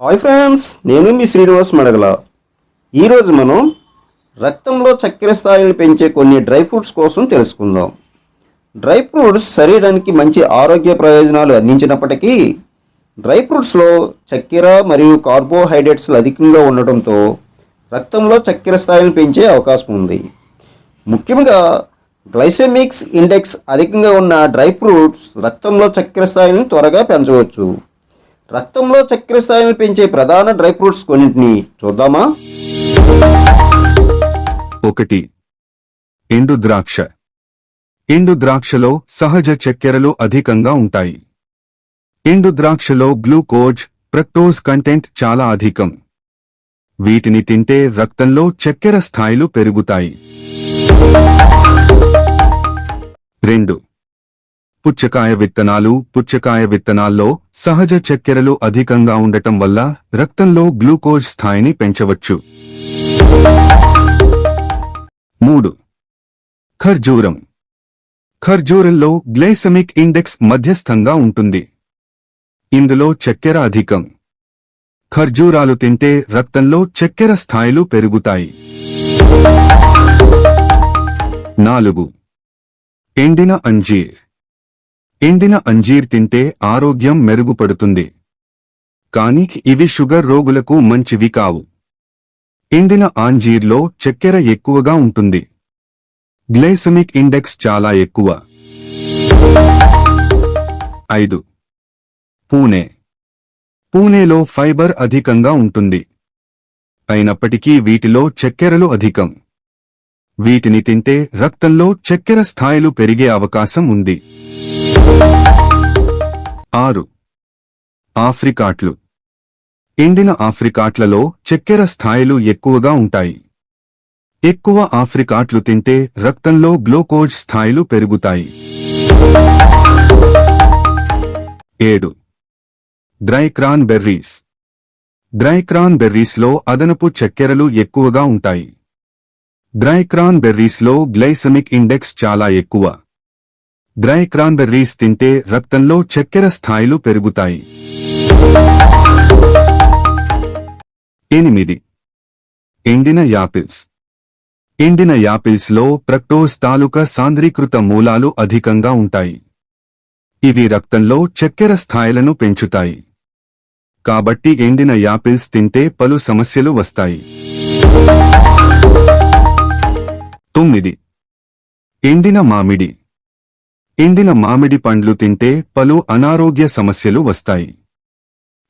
Hi friends నేను మీ శ్రీనివాస్ మడగల. ఈరోజు మనం రక్తంలో చక్కెర స్థాయిని పెంచే కొన్ని డ్రై ఫ్రూట్స్ కోసం తెలుసుకుందాం. డ్రై ఫ్రూట్స్ శరీరానికి మంచి ఆరోగ్య ప్రయోజనాలు అందించినప్పటికీ డ్రై ఫ్రూట్స్లో చక్కెర మరియు కార్బోహైడ్రేట్స్లు అధికంగా ఉండటంతో రక్తంలో చక్కెర స్థాయిని పెంచే అవకాశం ఉంది. ముఖ్యంగా గ్లైసెమిక్స్ ఇండెక్స్ అధికంగా ఉన్న డ్రై ఫ్రూట్స్ రక్తంలో చక్కెర స్థాయిని త్వరగా పెంచవచ్చు. రక్తంలో చక్కెర స్థాయిని పెంచే ప్రధాన డ్రై ఫ్రూట్స్ కొన్నింటిని చూద్దామా? ఒకటి ఎండు ద్రాక్ష. ఎండు ద్రాక్షలో సహజ చక్కెరలు అధికంగా ఉంటాయి. ఎండు ద్రాక్షలో గ్లూకోజ్ ప్రక్టోజ్ కంటెంట్ చాలా అధికం. వీటిని తింటే రక్తంలో చక్కెర స్థాయిలు పెరుగుతాయి. రెండు. పుచ్చకాయ విత్తనాలు పుచ్చకాయ విత్తనాల్లో సహజ చక్కెరలు అధికంగా ఉండటం వల్ల రక్తంలో గ్లూకోజ్ స్థాయిని పెంచవచ్చు. మూడు. ఖర్జూరం. ఖర్జూరంలో గ్లైసమిక్ ఇండెక్స్ మధ్యస్థంగా ఉంటుంది. ఇందులో చక్కెర అధికం. ఖర్జూరాలు తింటే రక్తంలో చక్కెర స్థాయిలు పెరుగుతాయి. నాలుగు. ఎండిన అంజీర్. ఎండిన అంజీర్ తింటే ఆరోగ్యం మెరుగుపడుతుంది. కానీ ఇవి షుగర్ రోగులకు మంచివి కావు. ఎండిన ఆంజీర్లో చక్కెర ఎక్కువగా ఉంటుంది. గ్లైసమిక్ ఇండెక్స్ చాలా ఎక్కువ. ఐదు. పూణే. పూణేలో ఫైబర్ అధికంగా ఉంటుంది. అయినప్పటికీ వీటిలో చక్కెరలు అధికం. వీటిని తింటే రక్తంలో చక్కెర స్థాయిలు పెరిగే అవకాశం ఉంది. ఆరు. ఆఫ్రికాట్లు. ఎండిన ఆఫ్రికాట్లలో చక్కెర స్థాయిలు ఎక్కువగా ఉంటాయి. ఎక్కువ ఆఫ్రికాట్లు తింటే రక్తంలో గ్లూకోజ్ స్థాయిలు పెరుగుతాయి. ఏడు. డ్రైక్రాన్ బెర్రీస్ డ్రైక్రాన్ బెర్రీస్లో అదనపు చక్కెరలు ఎక్కువగా ఉంటాయి. డ్రై క్రాన్ బెర్రీస్లో గ్లైసమిక్ ఇండెక్స్ చాలా ఎక్కువ. డ్రై క్రాన్బెర్రీస్ తింటే రక్తంలో చక్కెర స్థాయిలు పెరుగుతాయి. ఎనిమిది. ఎండిన యాపిల్స్. ఎండిన యాపిల్స్లో ప్రక్టోస్ తాలూకా సాంద్రీకృత మూలాలు అధికంగా ఉంటాయి. ఇవి రక్తంలో చక్కెర స్థాయిలను పెంచుతాయి. కాబట్టి ఎండిన యాపిల్స్ తింటే పలు సమస్యలు వస్తాయి. ఎండిన మామిడి. ఎండిన మామిడి పండ్లు తింటే పలు అనారోగ్య సమస్యలు వస్తాయి.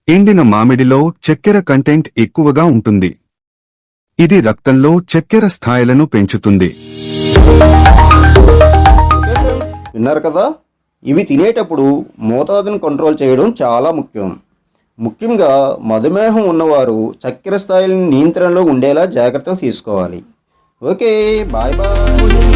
ఎండిన మామిడిలో చక్కెర కంటెంట్ ఎక్కువగా ఉంటుంది. ఇది రక్తంలో చక్కెర స్థాయిలను పెంచుతుంది. విన్నారు కదా? ఇవి తినేటప్పుడు మోతాదును కంట్రోల్ చేయడం చాలా ముఖ్యం. ముఖ్యంగా మధుమేహం ఉన్నవారు చక్కెర స్థాయిని నియంత్రణలో ఉండేలా జాగ్రత్తలు తీసుకోవాలి. Okay bye bye.